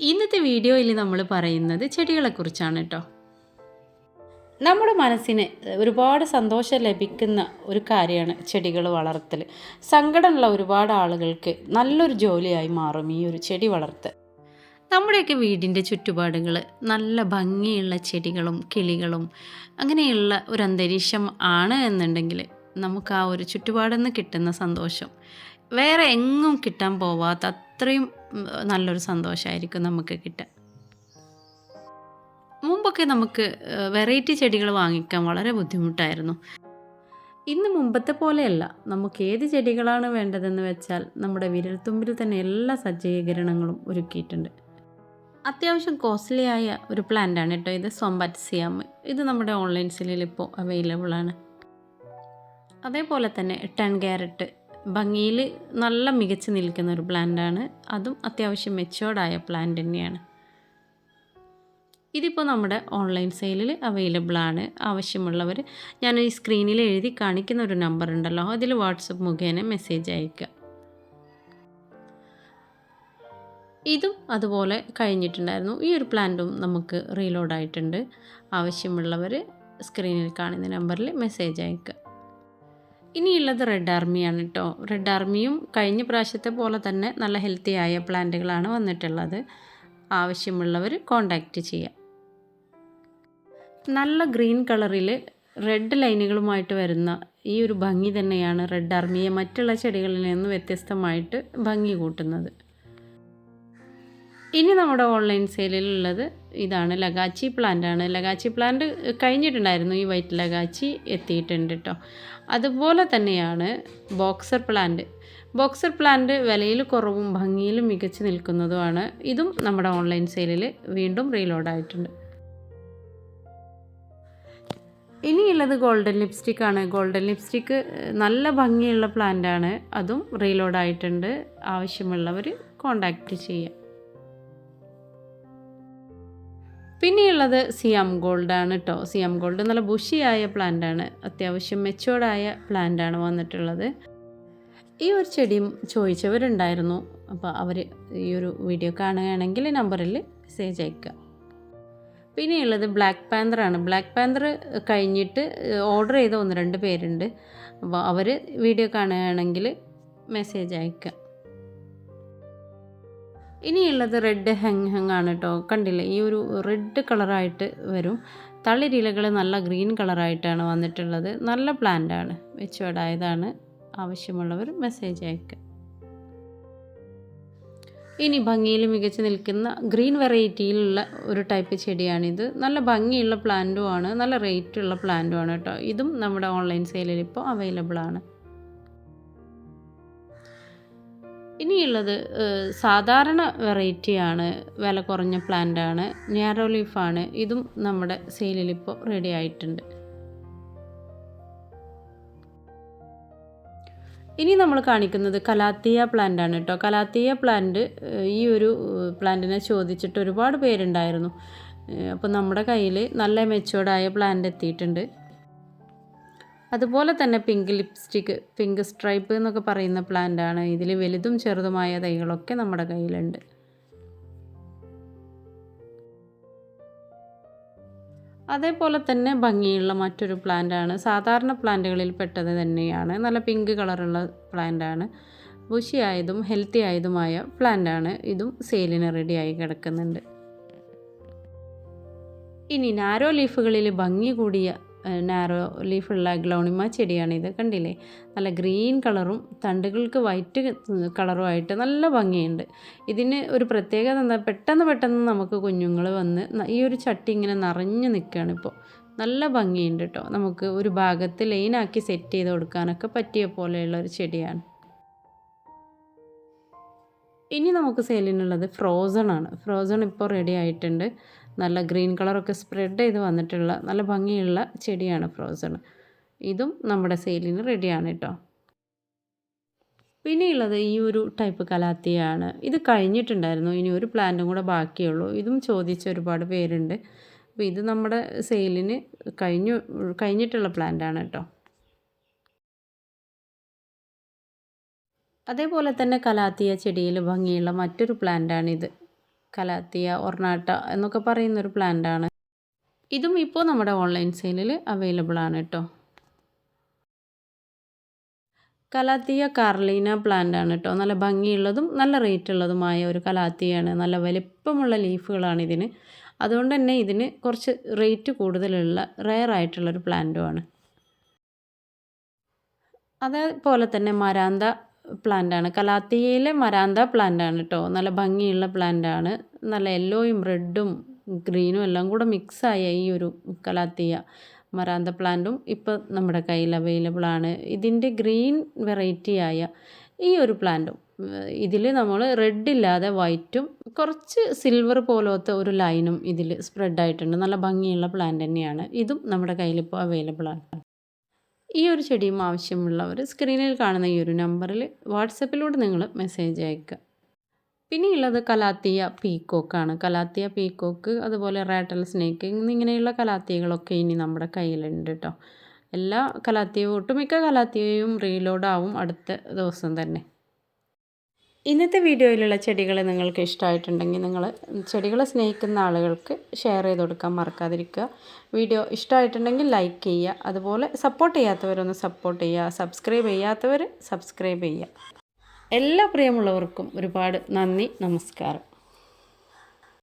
ഇന്നത്തെ വീഡിയോയിൽ നമ്മൾ പറയുന്നത് ചെടികളെക്കുറിച്ചാണ് കേട്ടോ. നമ്മുടെ മനസ്സിന് ഒരുപാട് സന്തോഷം ലഭിക്കുന്ന ഒരു കാര്യമാണ് ചെടികൾ വളർത്തൽ. സങ്കടമുള്ള ഒരുപാട് ആളുകൾക്ക് നല്ലൊരു ജോലിയായി മാറും ഈ ഒരു ചെടി വളർത്തൽ. നമ്മുടെയൊക്കെ വീടിന്റെ ചുറ്റുപാടുകൾ നല്ല ഭംഗിയുള്ള ചെടികളും കിളികളും അങ്ങനെയുള്ള ഒരു അന്തരീക്ഷം ആണ് എന്നുണ്ടെങ്കിൽ നമുക്ക് ആ ഒരു ചുറ്റുപാടിൽ നിന്ന് കിട്ടുന്ന സന്തോഷം. വേറെ എങ്ങും കിട്ടാൻ പോവാത്ത അത്രയും നല്ലൊരു സന്തോഷമായിരിക്കും നമുക്ക് കിട്ടുക മുമ്പൊക്കെ നമുക്ക് വെറൈറ്റി ചെടികൾ വാങ്ങിക്കാൻ വളരെ ബുദ്ധിമുട്ടായിരുന്നു. ഇന്ന് മുമ്പത്തെ പോലെയല്ല. നമുക്ക് ഏത് ചെടികളാണ് വേണ്ടതെന്ന് വെച്ചാൽ നമ്മുടെ വിരൽത്തുമ്പിൽ തന്നെ എല്ലാ സജ്ജീകരണങ്ങളും ഒരുക്കിയിട്ടുണ്ട്. അത്യാവശ്യം കോസ്റ്റ്ലി ആയ ഒരു പ്ലാന്റ് ആണ് കേട്ടോ ഇത് സൊമ്പാറ്റ്സിയാം ഇത് നമ്മുടെ ഓൺലൈൻ സെല്ലിൽ ഇപ്പോൾ അവൈലബിൾ ആണ്. അതേപോലെ തന്നെ ടെൻ ക്യാരറ്റ് ഭംഗിയിൽ നല്ല മികച്ച് നിൽക്കുന്ന ഒരു പ്ലാന്റാണ്. അതും അത്യാവശ്യം മെച്ചോർഡായ പ്ലാന്റ് തന്നെയാണ്. ഇതിപ്പോൾ നമ്മുടെ ഓൺലൈൻ സെയിലിൽ അവൈലബിൾ ആണ്. ആവശ്യമുള്ളവർ ഞാൻ ഈ സ്ക്രീനിൽ എഴുതി കാണിക്കുന്ന ഒരു നമ്പർ ഉണ്ടല്ലോ. അതിൽ വാട്സപ്പ് മുഖേന മെസ്സേജ് അയക്കുക ഇതും അതുപോലെ കഴിഞ്ഞിട്ടുണ്ടായിരുന്നു. ഈ ഒരു പ്ലാന്റും നമുക്ക് റീലോഡ് ആയിട്ടുണ്ട്. ആവശ്യമുള്ളവർ സ്ക്രീനിൽ കാണുന്ന നമ്പറിൽ മെസ്സേജ് അയക്കുക ഇനിയുള്ളത് റെഡ് ആർമിയാണ് കേട്ടോ റെഡ് ആർമിയും കഴിഞ്ഞ പ്രാവശ്യത്തെ പോലെ തന്നെ നല്ല ഹെൽത്തി ആയ പ്ലാന്റുകളാണ് വന്നിട്ടുള്ളത്. ആവശ്യമുള്ളവർ കോണ്ടാക്റ്റ് ചെയ്യാം. നല്ല ഗ്രീൻ കളറിൽ റെഡ് ലൈനുകളുമായിട്ട് വരുന്ന ഈ ഒരു ഭംഗി തന്നെയാണ് റെഡ് ആർമിയെ മറ്റുള്ള ചെടികളിൽ നിന്ന് വ്യത്യസ്തമായിട്ട് ഭംഗി കൂട്ടുന്നത്. ഇനി നമ്മുടെ ഓൺലൈൻ സെയിലിലുള്ളത് ഇതാണ് ലഗാച്ചി പ്ലാന്റ് ആണ് ലഗാച്ചി പ്ലാന്റ് കഴിഞ്ഞിട്ടുണ്ടായിരുന്നു. ഈ വൈറ്റ് ലഗാച്ചി എത്തിയിട്ടുണ്ട് കേട്ടോ അതുപോലെ തന്നെയാണ് ബോക്സർ പ്ലാന്റ്. ബോക്സർ പ്ലാന്റ് വിലയിൽ കുറവും ഭംഗിയിലും മികച്ചു നിൽക്കുന്നതുമാണ്. ഇതും നമ്മുടെ ഓൺലൈൻ സെയിലിൽ വീണ്ടും റീലോഡ് ആയിട്ടുണ്ട് ഇനിയുള്ളത് ഗോൾഡൻ ലിപ്സ്റ്റിക് ആണ്. ഗോൾഡൻ ലിപ്സ്റ്റിക് നല്ല ഭംഗിയുള്ള പ്ലാന്റ് ആണ് അതും റീലോഡ് ആയിട്ടുണ്ട് ആവശ്യമുള്ളവർ കോണ്ടാക്റ്റ് ചെയ്യുക പിന്നെയുള്ളത് സിയാം ഗോൾഡ് ആണ് കേട്ടോ സിയാം ഗോൾഡ് നല്ല ബുഷിയായ പ്ലാന്റ് ആണ് അത്യാവശ്യം മെച്ചോർഡായ പ്ലാന്റ് ആണ് വന്നിട്ടുള്ളത്. ഈ ഒരു ചെടിയും ചോദിച്ചവരുണ്ടായിരുന്നു. അപ്പോൾ അവർ ഈ ഒരു വീഡിയോ കാണുകയാണെങ്കിൽ നമ്പറിൽ മെസ്സേജ് അയക്കുക. പിന്നെയുള്ളത് ബ്ലാക്ക് പാന്തർ ആണ് ബ്ലാക്ക് പാന്തർ കഴിഞ്ഞിട്ട് ഓർഡർ ചെയ്ത ഒന്ന് രണ്ട് പേരുണ്ട്. അപ്പോൾ അവർ വീഡിയോ കാണുകയാണെങ്കിൽ മെസ്സേജ് അയക്കുക. ഇനിയുള്ളത് റെഡ് ഹെങ് ഹെങ് ആണ് കേട്ടോ കണ്ടില്ലേ? ഈ ഒരു റെഡ് കളറായിട്ട് വരും. തളിരിലകൾ നല്ല ഗ്രീൻ കളറായിട്ടാണ് വന്നിട്ടുള്ളത്. നല്ല പ്ലാന്റ് ആണ്. വെച്ചുവിടായതാണ് ആവശ്യമുള്ളവർ മെസ്സേജ് അയക്കുക ഇനി ഭംഗിയിൽ മികച്ചു നിൽക്കുന്ന ഗ്രീൻ വെറൈറ്റിയിലുള്ള ഒരു ടൈപ്പ് ചെടിയാണിത്. നല്ല ഭംഗിയുള്ള പ്ലാന്റും ആണ്. നല്ല റേറ്റുള്ള പ്ലാന്റും ആണ് കേട്ടോ ഇതും നമ്മുടെ ഓൺലൈൻ സെയിലിൽ ഇപ്പോൾ അവൈലബിൾ ആണ്. ഇനിയുള്ളത് സാധാരണ വെറൈറ്റിയാണ് വില കുറഞ്ഞ പ്ലാന്റാണ് ഞാരോ ലീഫാണ്. ഇതും നമ്മുടെ സെയിലിൽ ഇപ്പോൾ റെഡി ആയിട്ടുണ്ട്. ഇനി നമ്മൾ കാണിക്കുന്നത് കലാത്തിയ പ്ലാന്റ് ആണ് കേട്ടോ. കലാത്തിയ പ്ലാന്റ് ഈ ഒരു പ്ലാന്റിനെ ചോദിച്ചിട്ട് ഒരുപാട് പേരുണ്ടായിരുന്നു. അപ്പോൾ നമ്മുടെ കയ്യിൽ നല്ല മെച്ചുവേർഡായ പ്ലാന്റ് എത്തിയിട്ടുണ്ട്. അതുപോലെ തന്നെ പിങ്ക് ലിപ്സ്റ്റിക് പിങ്ക് സ്ട്രൈപ്പ് എന്നൊക്കെ പറയുന്ന പ്ലാന്റ് ആണ്. ഇതിൽ വലുതും ചെറുതുമായ തൈകളൊക്കെ നമ്മുടെ കയ്യിലുണ്ട്. അതേപോലെ തന്നെ ഭംഗിയുള്ള മറ്റൊരു പ്ലാന്റ് ആണ്. സാധാരണ പ്ലാന്റുകളിൽ പെട്ടത് തന്നെയാണ്. നല്ല പിങ്ക് കളറുള്ള പ്ലാന്റ് ആണ്. ആയതും ഹെൽത്തി ആയതുമായ പ്ലാന്റ് ആണ്. ഇതും സെയിലിന് റെഡിയായി കിടക്കുന്നുണ്ട്. ഇനി നാരോ ലീഫുകളിൽ ഭംഗി കൂടിയ നാരോ ലീഫുള്ള ഗ്ലോണിമ ചെടിയാണിത് കണ്ടില്ലേ? നല്ല ഗ്രീൻ കളറും തണ്ടുകൾക്ക് വൈറ്റ് കളറുമായിട്ട് നല്ല ഭംഗിയുണ്ട്. ഇതിന് ഒരു പ്രത്യേകത എന്താ പെട്ടെന്ന് പെട്ടെന്ന് നമുക്ക് കുഞ്ഞുങ്ങൾ വന്ന് ഈ ഒരു ചട്ടി ഇങ്ങനെ നിറഞ്ഞു നിൽക്കുകയാണ് ഇപ്പോൾ നല്ല ഭംഗിയുണ്ട് കേട്ടോ നമുക്ക് ഒരു ഭാഗത്ത് ലൈനാക്കി സെറ്റ് ചെയ്ത് കൊടുക്കാനൊക്കെ പറ്റിയ പോലെയുള്ള ഒരു ചെടിയാണ്. ഇനി നമുക്ക് സെയിലിനുള്ളത് ഫ്രോസൺ ആണ്. ഫ്രോസൺ ഇപ്പോൾ റെഡി ആയിട്ടുണ്ട്. നല്ല ഗ്രീൻ കളറൊക്കെ സ്പ്രെഡ് ചെയ്ത് വന്നിട്ടുള്ള നല്ല ഭംഗിയുള്ള ചെടിയാണ് ഫ്രോസൺ. ഇതും നമ്മുടെ സെയിലിന് റെഡിയാണ് കേട്ടോ. പിന്നെയുള്ളത് ഈ ഒരു ടൈപ്പ് കലാത്തിയാണ്. ഇത് കഴിഞ്ഞിട്ടുണ്ടായിരുന്നു. ഇനി ഒരു പ്ലാന്റും കൂടെ ബാക്കിയുള്ളൂ. ഇതും ചോദിച്ച ഒരുപാട് പേരുണ്ട്. അപ്പോൾ ഇത് നമ്മുടെ സെയിലിന് കഴിഞ്ഞു കഴിഞ്ഞിട്ടുള്ള പ്ലാന്റാണ് കേട്ടോ. അതേപോലെ തന്നെ കലാത്തിയ ചെടിയിൽ ഭംഗിയുള്ള മറ്റൊരു പ്ലാന്റാണിത്. കലാത്തിയ ഒർണാട്ട എന്നൊക്കെ പറയുന്നൊരു പ്ലാന്റാണ്. ഇതും ഇപ്പോൾ നമ്മുടെ ഓൺലൈൻ സെയിലിൽ അവൈലബിൾ ആണ് കേട്ടോ കലാത്തിയ കാർലീന പ്ലാന്റ് ആണ് കേട്ടോ നല്ല ഭംഗിയുള്ളതും നല്ല റേറ്റ് ഉള്ളതുമായ ഒരു കലാത്തിയാണ്. നല്ല വലിപ്പമുള്ള ലീഫുകളാണ് ഇതിന്. അതുകൊണ്ട് തന്നെ ഇതിന് കുറച്ച് റേറ്റ് കൂടുതലുള്ള റെയർ ആയിട്ടുള്ളൊരു പ്ലാന്റുമാണ് അതേപോലെ തന്നെ മരാന്ത പ്ലാന്റാണ് കലാത്തിയയിലെ മരാന്ത പ്ലാന്റാണ് കേട്ടോ നല്ല ഭംഗിയുള്ള പ്ലാന്റാണ് നല്ല യെല്ലോയും റെഡും ഗ്രീനും എല്ലാം കൂടെ മിക്സായ ഈ ഒരു കലാത്തിയ മരാന്ത പ്ലാന്റും ഇപ്പോൾ നമ്മുടെ കയ്യിൽ അവൈലബിൾ ആണ്. ഇതിന്റെ ഗ്രീൻ വെറൈറ്റിയായ ഈ ഒരു പ്ലാന്റും ഇതിൽ നമ്മൾ റെഡ് ഇല്ലാതെ വൈറ്റും കുറച്ച് സിൽവർ പോലത്തെ ഒരു ലൈനും ഇതിൽ സ്പ്രെഡ് ആയിട്ടുണ്ട്. നല്ല ഭംഗിയുള്ള പ്ലാന്റ് തന്നെയാണ്. ഇതും നമ്മുടെ കയ്യിലിപ്പോൾ അവൈലബിൾ ആണ്. ഈ ഒരു ചെടിയും ആവശ്യമുള്ളവർ സ്ക്രീനിൽ കാണുന്ന ഈ ഒരു നമ്പറിൽ വാട്സപ്പിലൂടെ നിങ്ങൾ മെസ്സേജ് അയക്കുക പിന്നെയുള്ളത് കലാത്തിയ പീക്കോക്കാണ് കലാത്തിയ പീക്കോക്ക് അതുപോലെ റാറ്റൽ സ്നേക്ക് ഇങ്ങനെയുള്ള കലാത്തിയകളൊക്കെ ഇനി നമ്മുടെ കയ്യിലുണ്ട് കേട്ടോ എല്ലാ കലാത്തിയവും ഒട്ടുമിക്ക കലാത്തിയയും റീലോഡാവും അടുത്ത ദിവസം തന്നെ. ഇന്നത്തെ വീഡിയോയിലുള്ള ചെടികൾ നിങ്ങൾക്ക് ഇഷ്ടമായിട്ടുണ്ടെങ്കിൽ നിങ്ങൾ ചെടികളെ സ്നേഹിക്കുന്ന ആളുകൾക്ക് ഷെയർ ചെയ്ത് കൊടുക്കാൻ മറക്കാതിരിക്കുക. വീഡിയോ ഇഷ്ടമായിട്ടുണ്ടെങ്കിൽ ലൈക്ക് ചെയ്യുക. അതുപോലെ സപ്പോർട്ട് ചെയ്യാത്തവരൊന്ന് സപ്പോർട്ട് ചെയ്യുക. സബ്സ്ക്രൈബ് ചെയ്യാത്തവർ സബ്സ്ക്രൈബ് ചെയ്യുക. എല്ലാ പ്രിയമുള്ളവർക്കും ഒരുപാട് നന്ദി നമസ്കാരം.